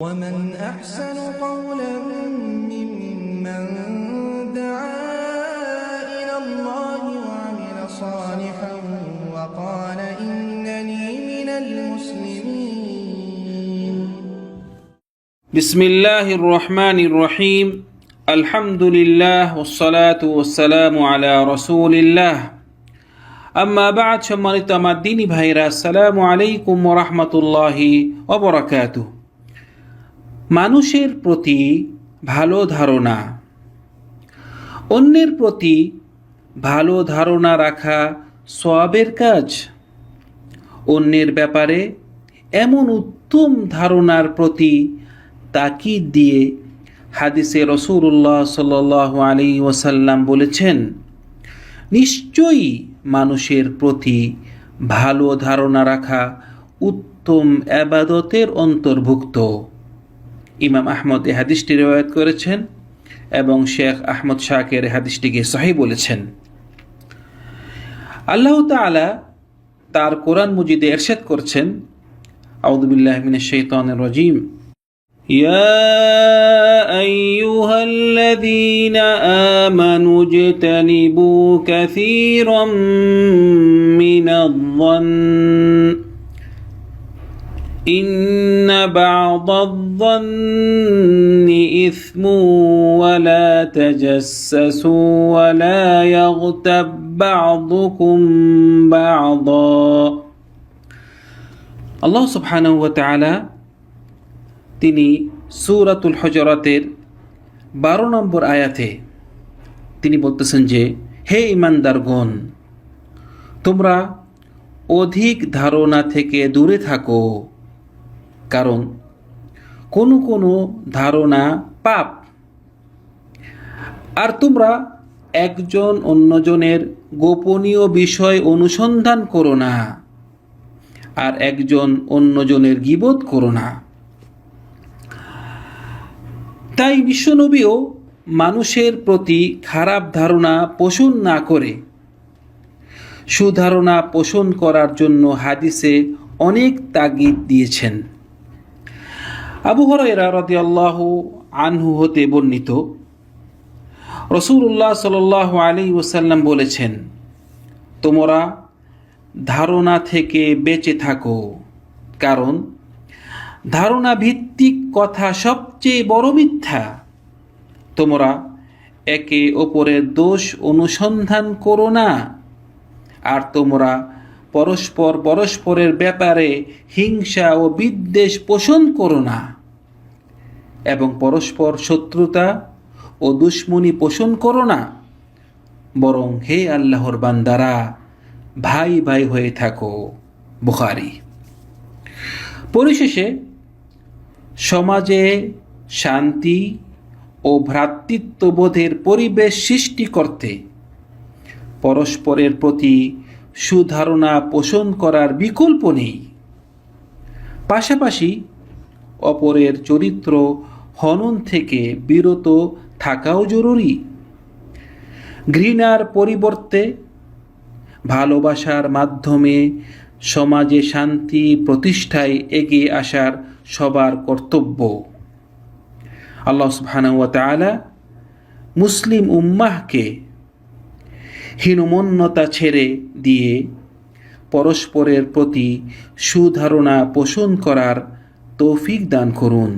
ومن أحسن قولا ممن دعا إلى الله وعمل صالحا وقال إنني من المسلمين بسم الله الرحمن الرحيم الحمد لله والصلاة والسلام على رسول الله أما بعد شمال الدين بهيرا السلام عليكم ورحمة الله وبركاته. মানুষের প্রতি ভালো ধারণা। অন্যের প্রতি ভালো ধারণা রাখা সবের কাজ। অন্যের ব্যাপারে এমন উত্তম ধারণার প্রতি তাকিদ দিয়ে হাদিসে রসুল্লাহ সাল আলী ওসাল্লাম বলেছেন, নিশ্চয়ই মানুষের প্রতি ভালো ধারণা রাখা উত্তম আবাদতের অন্তর্ভুক্ত। ইমাম আহমদ এ হাদিসটি রেওয়ায়ত করেছেন এবং শেখ আহমদ শাকের হাদিসটিকে সহি বলেছেন আল্লাহ তাআলা তার কোরআন মুজিদে এরশাদ করছেন আউদুবিল্লাহ মিনাশ শাইতানির রাজিম يا أيها الذين آمنوا اجتنبوا كثيرا من الظن إن بعض الظن إثم ولا تجسسوا ولا يغتب بعضكم بعضا الله سبحانه وتعالى তিনি সূরাতুল হজরাতের বারো নম্বর আয়াতে তিনি বলতেছেন যে হে ইমানদারগণ তোমরা অধিক ধারণা থেকে দূরে থাকো কারণ কোনো কোনো ধারণা পাপ। আর তোমরা একজন অন্যজনের গোপনীয় বিষয় অনুসন্ধান করো না, আর একজন অন্যজনের গিবোধ করো না। তাই বিশ্বনবীও মানুষের প্রতি খারাপ ধারণা পোষণ না করে, সুধারণা পোষণ করার জন্য হাদিসে অনেক তাগিদ দিয়েছেন। আবু হরাইরা রদি আনহু হতে বর্ণিত রসুল্লাহ সাল আলী ওসাল্লাম বলেছেন, তোমরা ধারণা থেকে বেঁচে থাকো, কারণ ধারণা ভিত্তিক কথা সবচেয়ে বড় মিথ্যা। তোমরা একে অপরের দোষ অনুসন্ধান করো না, আর তোমরা পরস্পর পরস্পরের ব্যাপারে হিংসা ও বিদ্বেষ পোষণ করো না। এবং পরস্পর শত্রুতা ও দুশ্মনী পোষণ করো না। বরং হে আল্লাহর বান্দারা, ভাই ভাই হয়ে থাকো। বুখারি। পরিশেষে, সমাজে শান্তি ও ভ্রাতৃত্ববোধের পরিবেশ সৃষ্টি করতে পরস্পরের প্রতি সুধারণা পোষণ করার বিকল্প নেই। পাশাপাশি অপরের চরিত্র হনন থেকে বিরত থাকাও জরুরি। ঘৃণার পরিবর্তে ভালোবাসার মাধ্যমে সমাজে শান্তি প্রতিষ্ঠায় এগিয়ে আসার সবার কর্তব্য। আল্লাহ সুবহানাহু মুসলিম উম্মাহকে হীনমন্যতা ছেড়ে দিয়ে পরস্পরের প্রতি সুধারণা পোষণ করার তৌফিক দান করুন।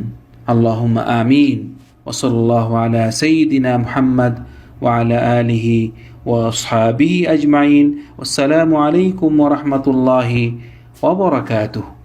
আল্লাহ আমিন। ওসল আলা সঈদিনা মোহাম্মদ ওয়ালা আলিহি সাবি আজমাইন। ওসালামু আলাইকুম ওরহমতুল্লাহি ওবরাকাতুহ